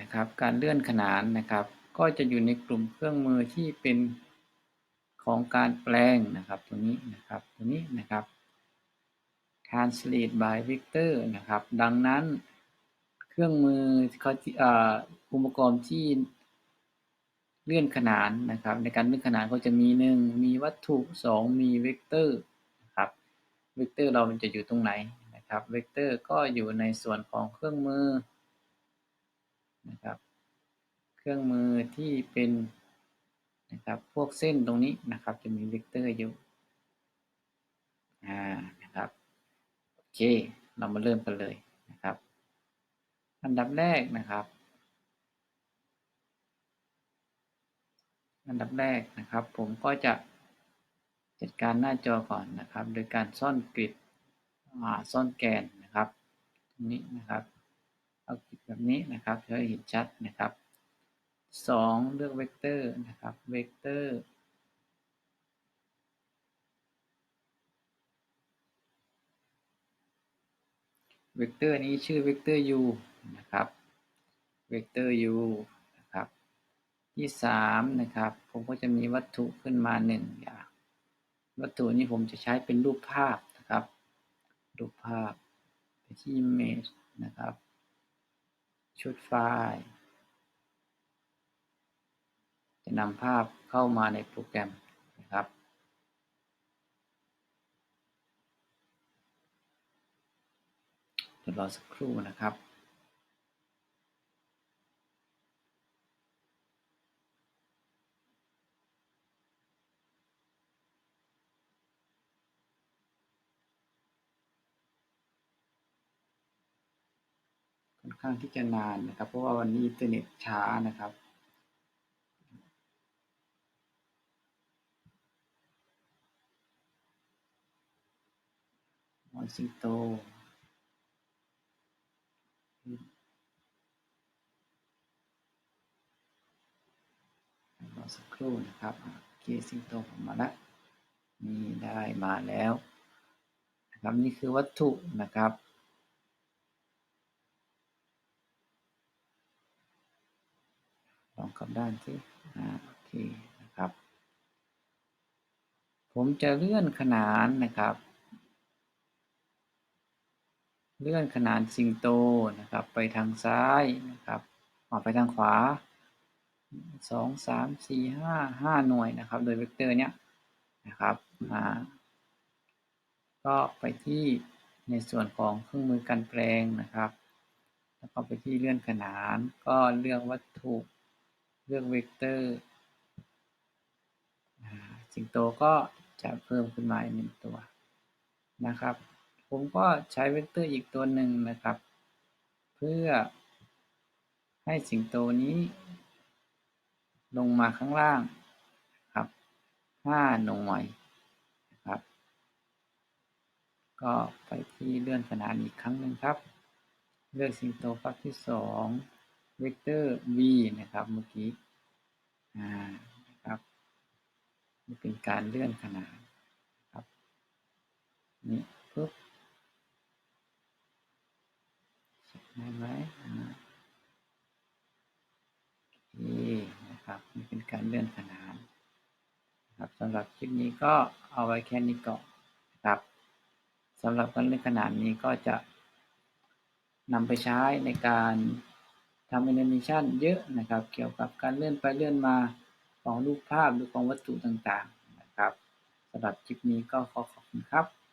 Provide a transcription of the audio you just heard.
นะครับ การเลื่อนขนานนะครับ ก็จะอยู่ในกลุ่มเครื่องมือที่เป็นของการแปลงนะครับ ตัวนี้นะครับ ตัวนี้นะครับ translate by vector นะครับ ดังนั้นเครื่องมือเขาอุปกรณ์ที่เลื่อนขนานนะครับ ในการเลื่อนขนานเขาจะมีหนึ่งมีวัตถุสองมีเวกเตอร์นะครับ เวกเตอร์เรามันจะอยู่ตรงไหนนะครับ เวกเตอร์ก็อยู่ในส่วนของเครื่องมือ นะครับ เครื่องมือที่เป็นนะครับพวกเส้นตรงนี้นะครับ จะมีเวกเตอร์อยู่อ่านะครับโอเค เรามาเริ่มกันเลยนะครับ อันดับแรกนะครับ อันดับแรกนะครับ ผมก็จะจัดการหน้าจอก่อนนะครับ โดยการซ่อนกริดซ่อนแกนนะครับตรงนี้นะครับ แบบนี้นะครับเพื่อเห็นชัดนะครับสองเลือกเวกเตอร์นะครับเวกเตอร์เวกเตอร์นี้ชื่อเวกเตอร์ u นะครับเวกเตอร์ u นะครับที่สามนะครับผมก็จะมีวัตถุขึ้นมาหนึ่งอย่างวัตถุนี้ผมจะใช้เป็นรูปภาพนะครับ รูปภาพไปที่ image นะครับ ชุดไฟล์จะนำภาพเข้ามาในโปรแกรมนะครับ เดี๋ยวรอสักครู่นะครับ ข้างที่จะนานนะครับ เพราะว่าวันนี้อินเทอร์เน็ตช้านะครับอนสิงโตรอสักครู่นะครับโอเคสิงโตผมมาล้วนี่ได้มาแล้วนะครับนี่คือวัตถุนะครับ องกลับด้านสิโอเคนะครับ ผมจะเลื่อนขนานนะครับ เลื่อนขนานสิงโตนะครับ ไปทางซ้ายนะครับออกไปทางขวาสองสามสี่ห้าห้าหน่วยนะครับ โดยเวกเตอร์เนี้ยนะครับอ่าก็ไปที่ในส่วนของเครื่องมือการแปลงนะครับ แล้วก็ไปที่เลื่อนขนาน ก็เลือกวัตถุ เลือกเวกเตอร์สิงโตก็จะเพิ่มขึ้นมาอีกหนึ่งตัวนะครับ ผมก็ใช้เวกเตอร์อีกตัวหนึ่งนะครับ เพื่อให้สิงโตนี้ลงมาข้างล่างครับห้าหน่วยนะครับ ก็ไปที่เลื่อนขนาดอีกครั้งหนึ่งครับ เลือกสิงโตภาพที่สอง เวกเตอร์ v นะครับเมื่อกี้อ่านะครับนี่เป็นการเลื่อนขนาดครับนี่ปุ๊บได้ไหมโอเคนะครับนี่เป็นการเลื่อนขนานนะครับสำหรับคลิปนี้ก็เอาไว้แค่นี้ก่อนนะครับสำหรับการเลื่อนขนานนี้ก็จะนำไปใช้ในการ ทำแอนิเมชันเยอะนะครับ เกี่ยวกับการเลื่อนไปเลื่อนมาของรูปภาพหรือของวัตถุต่างๆนะครับสำหรับคลิปนี้ก็ขอขอบคุณครับ